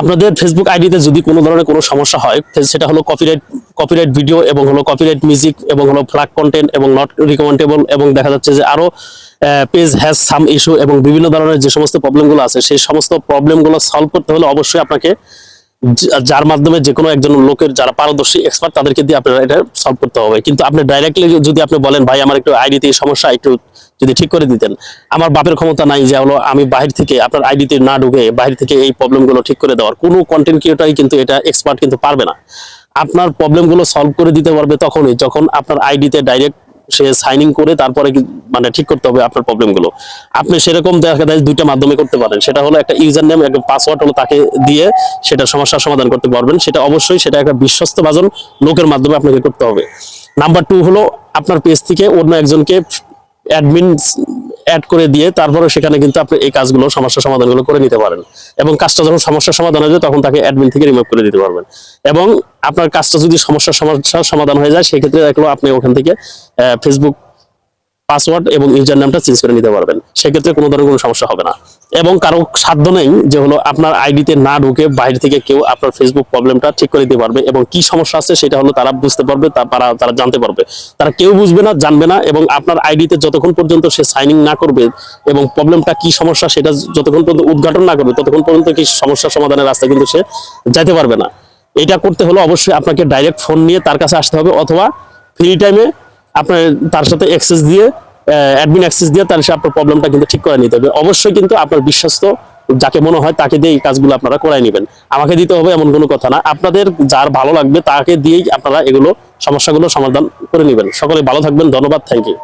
আপনাদের ফেসবুক আইডিতে যদি কোনো ধরনের কোনো সমস্যা হয় সেটা হলো কপিরাইট কপিরাইট ভিডিও এবং হলো কপিরাইট মিউজিক এবং হলো ফ্ল্যাগ কন্টেন্ট এবং নট রিকমেন্ডেবল এবং দেখা যাচ্ছে যে আরও পেজ হ্যাজ সাম ইস্যু এবং বিভিন্ন ধরনের যে সমস্ত প্রবলেমগুলো আছে, সেই সমস্ত প্রবলেমগুলো সলভ করতে হলে অবশ্যই আপনাকে যার মাধ্যমে যে কোনো একজন লোকের যারা পারদর্শী এক্সপার্ট তাদেরকে দিয়ে আপনারা এটা সলভ করতে হবে। কিন্তু আপনি ডাইরেক্টলি যদি আপনি বলেন, ভাই, আমার একটু আইডিতে সমস্যা, একটু যদি ঠিক করে দিতেন। আমার বাপের ক্ষমতা নাই যে হলো, আমি বাহির থেকে আপনার আইডিতে না ঢুকে বাহির থেকে এই প্রবলেমগুলো ঠিক করে দেওয়ার। কোনো কন্টেন্ট ক্রিয়েটারই কিন্তু এটা এক্সপার্ট কিন্তু পারবে না। আপনার প্রবলেমগুলো সলভ করে দিতে পারবে তখনই, যখন আপনার আইডিতে ডাইরেক্ট সে সাইনিং করে তারপরে মানে ঠিক করতে হবে আপনার প্রবলেমগুলো আপনি সেরকম দেখা যায় দুইটা মাধ্যমে করতে পারেন। সেটা হলো একটা ইউজার নেম একটা পাসওয়ার্ড হলো তাকে দিয়ে সেটা সমস্যার সমাধান করতে পারবেন। সেটা অবশ্যই সেটা একটা বিশ্বস্ত বাজন লোকের মাধ্যমে আপনাকে করতে হবে। নাম্বার টু হলো আপনার পেজ থেকে অন্য একজনকে অ্যাডমিন অ্যাড করে দিয়ে তারপরে সেখানে কিন্তু আপনি এই কাজগুলো, সমস্যা সমাধানগুলো করে নিতে পারেন। এবং কাজটা যখন সমস্যার সমাধান হয়ে যায়, তখন তাকে অ্যাডমিন থেকে রিমুভ করে দিতে পারবেন। এবং আপনার কাজটা যদি সমস্যার সমস্যার সমাধান হয়ে যায়, সেক্ষেত্রে দেখল আপনি ওখান থেকে ফেসবুক পাসওয়ার্ড এবং ইউজার নামটা চেঞ্জ করে নিতে পারবেন। সেক্ষেত্রে কোনো ধরনের কোনো সমস্যা হবে না। এবং কারও সাধ্য নেই যে হলো আপনার আইডিতে না ঢুকে বাইরে থেকে কেউ আপনার ফেসবুক প্রবলেমটা ঠিক করে দিতে পারবে এবং কি সমস্যা আছে সেটা হলো তারা বুঝতে পারবে তারা তারা জানতে পারবে। তারা কেউ বুঝবে না, জানবে না এবং আপনার আইডিতে যতক্ষণ পর্যন্ত সে সাইনিং না করবে এবং প্রবলেমটা কি সমস্যা সেটা যতক্ষণ পর্যন্ত উদ্ঘাটন না করবে, ততক্ষণ পর্যন্ত কি সমস্যা সমাধানের রাস্তা কিন্তু সে যাইতে পারবে না। এটা করতে হলে অবশ্যই আপনাকে ডাইরেক্ট ফোন নিয়ে তার কাছে আসতে হবে অথবা ফ্রি টাইমে আপনার, তার সাথে অ্যাক্সেস দিয়ে অ্যাডমিন অ্যাক্সেস দিয়ে তাহলে সে আপনার প্রবলেমটা কিন্তু ঠিক করে নিতে হবে। অবশ্যই কিন্তু আপনার বিশ্বস্ত যাকে মনে হয় তাকে দিয়ে এই কাজগুলো আপনারা করাই নেবেন। আমাকে দিতে হবে এমন কোনো কথা না। আপনাদের যার ভালো লাগবে তাকে দিয়েই আপনারা এগুলো, সমস্যাগুলো সমাধান করে নেবেন। সকলে ভালো থাকবেন। ধন্যবাদ। Thank you